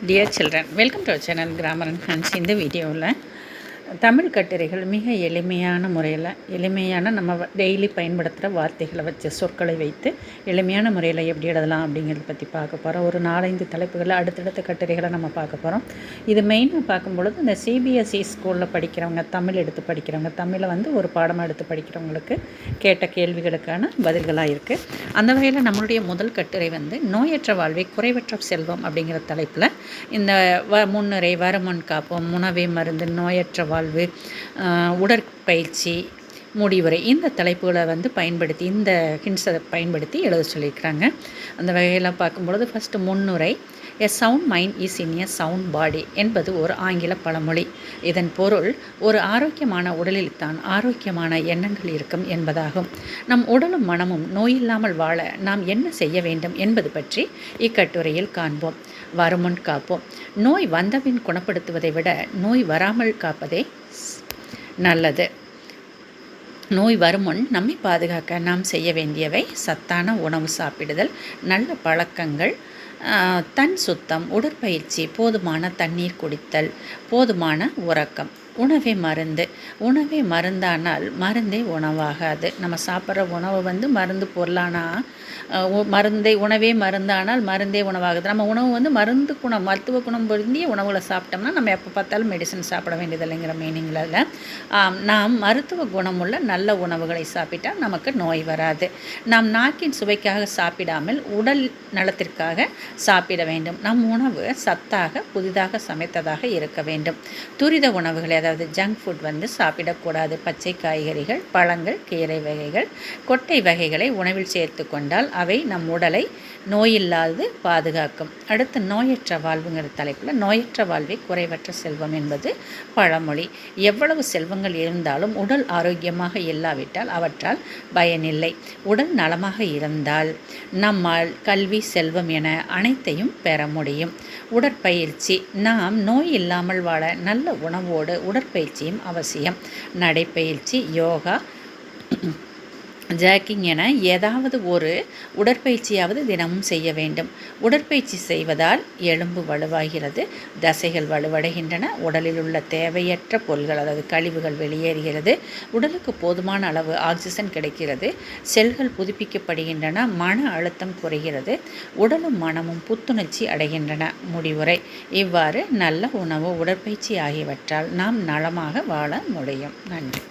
Dear children welcome to channel grammar and friends இந்த வீடியோவில் தமிழ் கட்டுரைகள் மிக எளிமையான முறையில் எளிமையான நம்ம டெய்லி பயன்படுத்துகிற வார்த்தைகளை வச்சு சொற்களை வைத்து எளிமையான முறையில் எப்படி எழுதலாம் அப்படிங்கிறத பற்றி பார்க்க போகிறோம் ஒரு நாலஞ்சு தலைப்புகளை அடுத்தடுத்த கட்டுரைகளை நம்ம பார்க்க போகிறோம் இது மெயினாக பார்க்கும்பொழுது இந்த சிபிஎஸ்சி ஸ்கூலில் படிக்கிறவங்க தமிழ் எடுத்து படிக்கிறவங்க தமிழை வந்து ஒரு பாடமாக எடுத்து படிக்கிறவங்களுக்கு கேட்ட கேள்விகளுக்கான பதில்களாக இருக்குது அந்த வகையில் நம்மளுடைய முதல் கட்டுரை வந்து நோயற்ற வாழ்வை குறைவற்ற செல்வம் அப்படிங்கிற தலைப்பில் இந்த வ முன்னுரை வருமுன் காப்போம் உணவே மருந்து நோயற்ற வாழ் வாழ்வு உடற்பயிற்சி முடிவுரை இந்த தலைப்புகளை வந்து பயன்படுத்தி இந்த ஹிண்ட்ஸை பயன்படுத்தி எழுத சொல்லியிருக்கிறாங்க. அந்த வகையெல்லாம் பார்க்கும்பொழுது ஃபஸ்ட்டு முன்னுரை a sound mind is in a sound body என்பது ஒரு ஆங்கில பழமொழி. இதன் பொருள் ஒரு ஆரோக்கியமான உடலில் தான் ஆரோக்கியமான எண்ணங்கள் இருக்கும் என்பதாகும். நம் உடலும் மனமும் நோயில்லாமல் வாழ நாம் என்ன செய்ய வேண்டும் என்பது பற்றி இக்கட்டுரையில் காண்போம். வருமுன் காப்போம். நோய் வந்தபின் குணப்படுத்துவதை விட நோய் வராமல் காப்பதே நல்லது. நோய் வருமுன் நம்மை பாதுகாக்க நாம் செய்ய வேண்டியவை சத்தான உணவு சாப்பிடுதல் நல்ல பழக்கங்கள் தன் சுத்தம் உடற்பயிற்சி போதுமான தண்ணீர் குடித்தல் போதுமான உறக்கம். உணவே மருந்து. உணவே மருந்தானால் மருந்தே உணவாகாது. நம்ம சாப்பிட்ற உணவு வந்து மருந்து பொருளானா மருந்தை மருந்தே உணவே மருந்தானால் மருந்தே உணவாகுது. நம்ம உணவு வந்து மருந்து குணம் மருத்துவ குணம் பொருந்திய உணவுகளை சாப்பிட்டோம்னா நம்ம எப்போ பார்த்தாலும் மெடிசன் சாப்பிட வேண்டியதில்லைங்கிற மீனிங்கில் நாம் மருத்துவ குணமுள்ள நல்ல உணவுகளை சாப்பிட்டால் நமக்கு நோய் வராது. நாம் நாக்கின் சுவைக்காக சாப்பிடாமல் உடல் நலத்திற்காக சாப்பிட வேண்டும். நம் உணவு சத்தாக புதிதாக சமைத்ததாக இருக்க வேண்டும். துரித உணவுகளை அதாவது ஜங்க் ஃபுட் வந்து சாப்பிடக்கூடாது. பச்சை காய்கறிகள் பழங்கள் கீரை வகைகள் கொட்டை வகைகளை உணவில் சேர்த்து கொண்டால் அவை நம் உடலை நோயில்லாது பாதுகாக்கும். அடுத்து நோயற்ற வாழ்வுங்கிற தலைப்பில் நோயற்ற வாழ்வை குறைவற்ற செல்வம் என்பது பழமொழி. எவ்வளவு செல்வங்கள் இருந்தாலும் உடல் ஆரோக்கியமாக இல்லாவிட்டால் அவற்றால் பயனில்லை. உடல் நலமாக இருந்தால் நம்மால் கல்வி செல்வம் என அனைத்தையும் பெற முடியும். உடற்பயிற்சி. நாம் நோய் இல்லாமல் வாழ நல்ல உணவோடு உடற்பயிற்சியும் அவசியம். நடைப்பயிற்சி யோகா ஜாக்கிங் என ஏதாவது ஒரு உடற்பயிற்சியாவது தினமும் செய்ய வேண்டும். உடற்பயிற்சி செய்வதால் எலும்பு வலுவாகிறது தசைகள் வலுவடைகின்றன உடலில் உள்ள தேவையற்ற பொருள்கள் அதாவது கழிவுகள் வெளியேறுகிறது உடலுக்கு போதுமான அளவு ஆக்சிஜன் கிடைக்கிறது செல்கள் புதுப்பிக்கப்படுகின்றன மன அழுத்தம் குறைகிறது உடலும் மனமும் புத்துணர்ச்சி அடைகின்றன. முடிவுரை. இவ்வாறு நல்ல உணவு உடற்பயிற்சி ஆகியவற்றால் நாம் நலமாக வாழ முடியும். நன்றி.